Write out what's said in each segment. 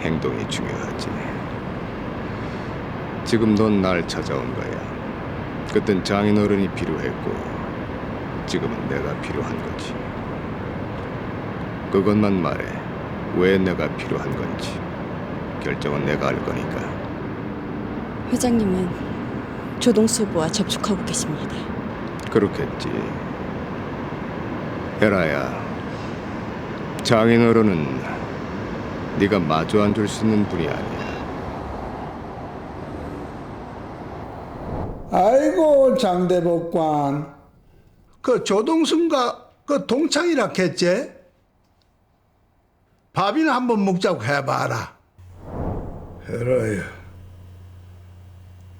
행동이 중요하지. 지금 넌 날 찾아온 거야. 그땐 장인어른이 필요했고 지금은 내가 필요한 거지. 그것만 말해. 왜 내가 필요한 건지. 결정은 내가 할 거니까. 회장님은 조동수 후보와 접촉하고 계십니다. 그렇겠지. 헤라야, 장인어른은 네가 마주 앉을 수 있는 분이 아니야. 아이고 장대법관 그 조동순과 그 동창이라 했지? 밥이나 한번 먹자고 해봐라 헤라야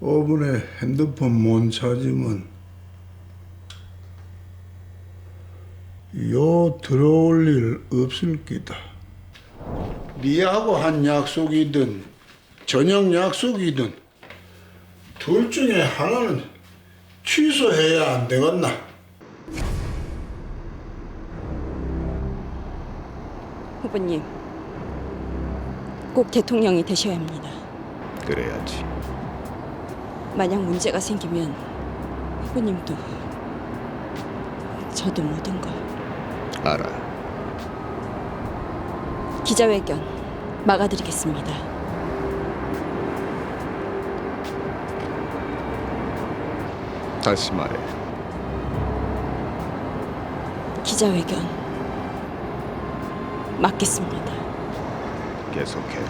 5분에 핸드폰 못 찾으면 요 들어올 일 없을 기다 니하고 한 약속이든 저녁 약속이든 둘 중에 하나는 취소해야 안 되겠나? 후보님, 꼭 대통령이 되셔야 합니다. 그래야지. 만약 문제가 생기면 후보님도 저도 모든 걸 알아. 기자회견 막아드리겠습니다. 다시 말해. 기자회견 막겠습니다. 계속해.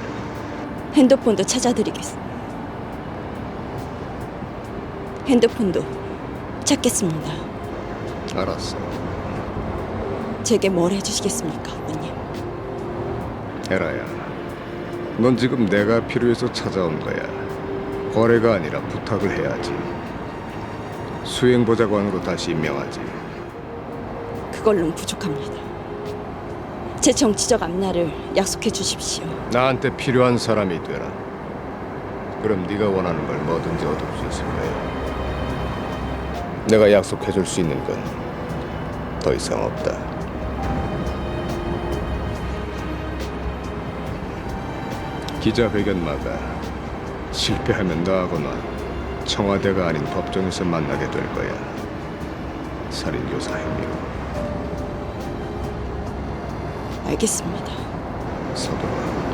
핸드폰도 찾아드리겠습니다. 핸드폰도 찾겠습니다. 알았어. 제게 뭘 해주시겠습니까, 후보님? 헤라야, 넌 지금 내가 필요해서 찾아온 거야. 거래가 아니라 부탁을 해야지. 수행보좌관으로 다시 임명하지. 그걸로는 부족합니다. 제 정치적 앞날을 약속해 주십시오. 나한테 필요한 사람이 되라. 그럼 네가 원하는 걸 뭐든지 얻을 수 있을 거야. 내가 약속해 줄 수 있는 건 더 이상 없다. 기자회견마다 실패하면 너하고나 청와대가 아닌 법정에서 만나게 될 거야. 살인교사 혐의로 알겠습니다. 서둘러.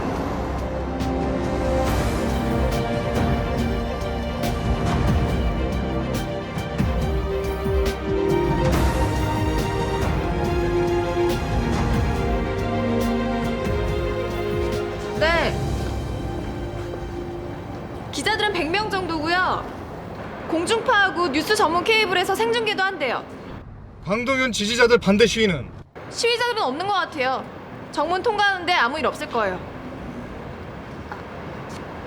기자들은 100명 정도고요. 공중파하고 뉴스 전문 케이블에서 생중계도 한대요. 방동윤 지지자들 반대 시위는 시위자들은 없는 것 같아요. 정문 통과하는데 아무 일 없을 거예요.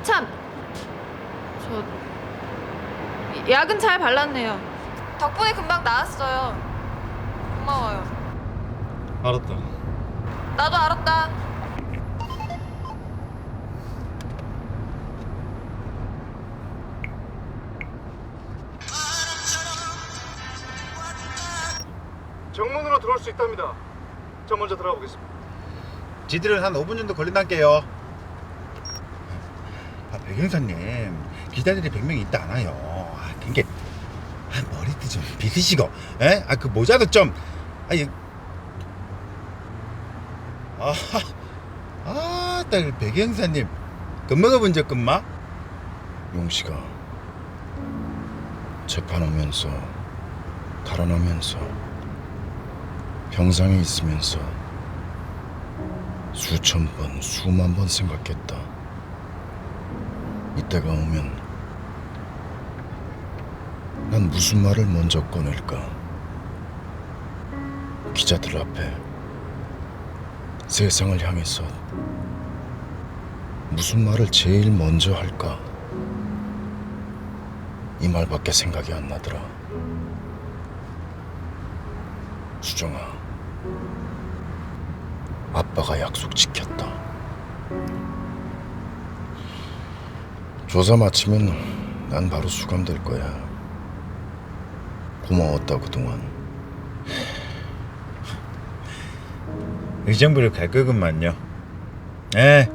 참, 저 약은 잘 발랐네요. 덕분에 금방 나았어요. 고마워요. 알았다. 나도 알았다. 정문으로 들어올 수 있답니다. 저 먼저 들어가 보겠습니다. 지들은 한 5분 정도 걸린다니까요. 아, 백영사님, 기자들이 100명 있다 않아요. 아, 그게 아, 머리도 좀 빗으시고, 에? 아, 그 모자도 좀, 아니, 아, 아, 딸 백영사님, 겁먹어본 적 끝마? 용씨가 재판 오면서, 달아나면서, 병상에 있으면서. 수천 번, 수만 번 생각했다. 이때가 오면 난 무슨 말을 먼저 꺼낼까? 기자들 앞에 세상을 향해서 무슨 말을 제일 먼저 할까? 이 말밖에 생각이 안 나더라. 수정아. 아빠가 약속 지켰다. 조사 마치면 난 바로 수감될 거야. 고마웠다 그동안. 의정부를 갈 거구만요. 에